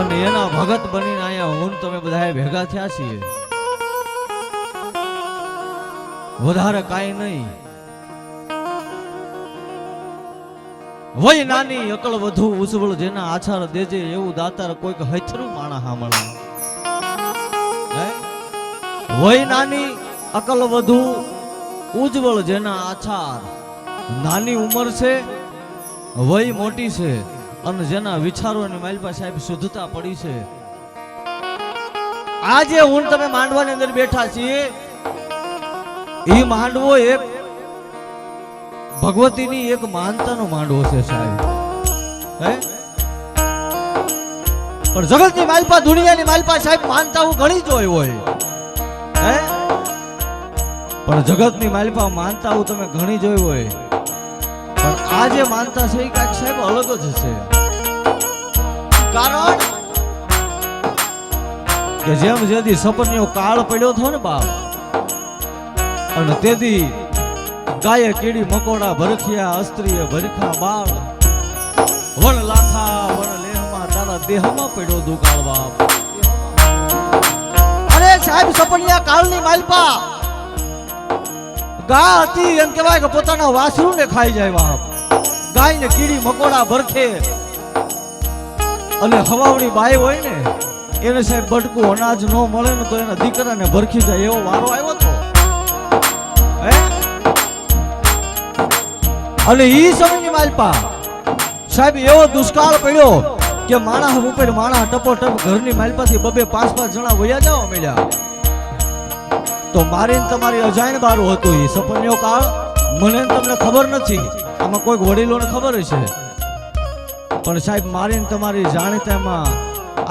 અને એના ભગત બનીને અહીંયા હું તમે બધા ભેગા થયા છીએ. વધારે કાંઈ નહીં. વય નાની અકળ વધુ ઉજવળ જેના આછાર દેજે એવું દાતાર કોઈક હથરું માણા હામળા વય નાની અકલ વધુ ઉજ્જવળ જેના આછાર નાની ઉંમર છે, વય મોટી છે. અને જેના વિચારોની માલપા સાહેબ શુદ્ધતા પડી છે. આજે હું તમે માંડવાની અંદર બેઠા છીએ. એ માંડવો એક ભગવતીની એક માનતાનો માંડવો છે સાહેબ. હે? પણ જગતની માલપા દુનિયાની માલપા સાહેબ માનતા હું ઘણી જોઈ હોય હે? પણ જગતની માલપા માનતા હું તમે ઘણી જોઈ હોય. પણ આ જે માનતા છે એ કાંઈક સાહેબ અલગ જ છે. કારણ? કે જેમ જેથી સપનીઓ કાળ પડ્યો હતો ને બાપ અને તેથી ગાયે કીડી મકોડા ભરખિયા અસ્ત્રીએ ભરખા બાળ વણ લાખા વણ લેહમાં તારા દેહમાં પડ્યો દુકાળ બાપ. અરે સાહેબ સપનિયા કાળની માલપા. ગા હતી એમ કહેવાય કે પોતાના વાસરું ને ખાઈ જાય બાપ. ગાય ને કીડી મકોડા ભરખે અને હવાવડી બાઈ હોય ને, એને સાહેબ બટકું અનાજ ન મળે ને તો એના દીકરાને ભરખી જાય એવો વારો આવ્યો તો. અને ઈ સમયની માલપા, સાહેબ એવો દુષ્કાળ પડ્યો કે માણસ ઉપર માણસ ટપો ટપ ઘરની માલપાથી બબે પાંચ પાંચ જણા વયા જાવ મળ્યા તો મારી ને તમારી અજાણ બારું હતું એ સપન્યો કાળ, મને તમને ખબર નથી. આમાં કોઈક વડીલોને ખબર હશે. પણ સાહેબ, મારે ને તમારી જાણીતામાં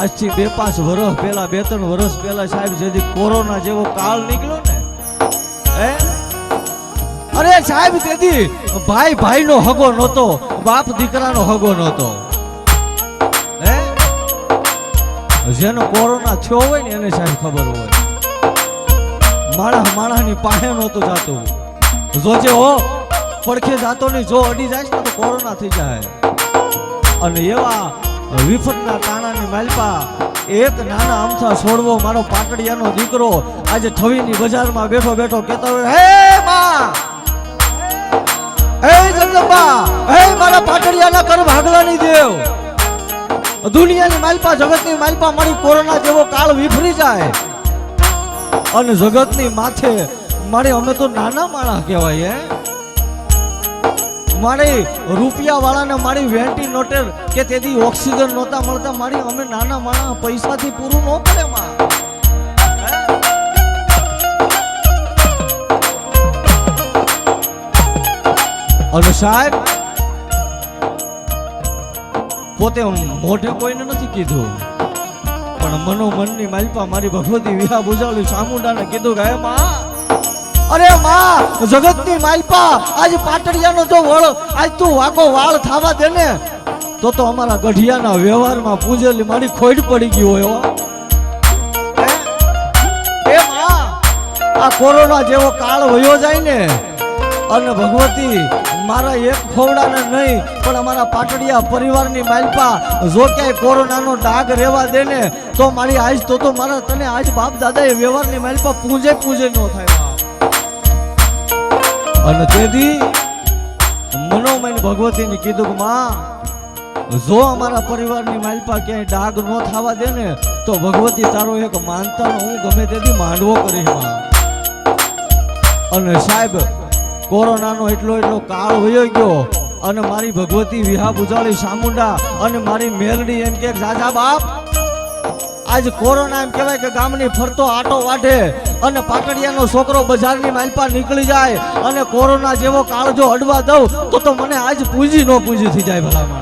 આજથી બે પાંચ વર્ષ પહેલા, બે ત્રણ વર્ષ પહેલા સાહેબ, જેથી કોરોના જેવો કાળ નીકળ્યો ને અરે સાહેબ, તેથી ભાઈ ભાઈનો હગો નહોતો, બાપ દીકરાનો હગો નહોતો, હે? જેનો કોરોના થયો હોય ને એને સાહેબ ખબર હોય. માણસ માણસની પાસે નહોતું જાતું. જોજે હો, પડખે જાતો નહીં જો અડી જાય ને તો કોરોના થઈ જાય. અને એવા વિફતના તાણાની માલપા એક નાના અમથા છોડવો મારો પાટડિયાનો દીકરો આજે થવીની બજારમાં બેઠો બેઠો કહેતો હોય, હે માં! હે જગદંબા! હે મારા પાટડિયાના કર ભાગલાની દેવ! દુનિયાની માલપા, જગતની માલપા મારી કોરોના જેવો કાળ વિફરી જાય. અને જગતની માથે મારે અમે તો નાના માણસ કહેવાય, હે? મારી રૂપિયા વાળાને મારી વેન્ટિલેટર કે તેથી ઓક્સિજન નહોતા મળતા, મારી અમે નાના માણા પૈસાથી પૂરું ન પડે માં. અને સાહેબ, પોતે મોઢે કોઈને નથી કીધું, પણ મનો મનની માલપા મારી ભગવતી વિહા બુજાવલી ચામુંડાને કીધું કે માં અરે માં જગતની માલપા, આજ પાટડિયાનો જો વળ, આજ તું વાગો વાળ થાવા દે ને તો તો અમારા ગઢિયાના વ્યવહારમાં પૂજેલી મારી ખોઈડ પડી ગઈ હોયમાં, આ કોરોના જેવો કાળ વયો જાય ને, અને ભગવતી, મારા એક ખોવડાને નહીં, પણ અમારા પાટડિયા પરિવારની માલપા, જો ક્યાંય કોરોનાનો ડાઘ રહેવા દે ને તો મારી આજ તો તો મારા, તને આજ બાપ દાદાએ વ્યવહારની માલપા પૂજે પૂજે ન થાય. અને તેથી મનોમય ભગવતીને કીધું કે માં, જો અમારા પરિવારની માલપા ક્યાંય ડાઘ ન થવા દે ને, તો ભગવતી તારો એક માનતા હું ગમે તેથી માંડવો કરી અને સાહેબ, કોરોનાનો એટલો એટલો કાળ વયો ગયો અને મારી ભગવતી વિહા બુજાળી સામુંડા અને મારી મેલડી એમ કે, જાજા બાપ, આજ કોરોના એમ કહેવાય કે ગામની ફરતો આટો વાઢે અને પાકડિયાનો છોકરો બજારની માલપા નીકળી જાય અને કોરોના જેવો કાળજો અડવા દઉં, તો તો મને આજ પૂજી ન પૂજી થઈ જાય ભલા માણસ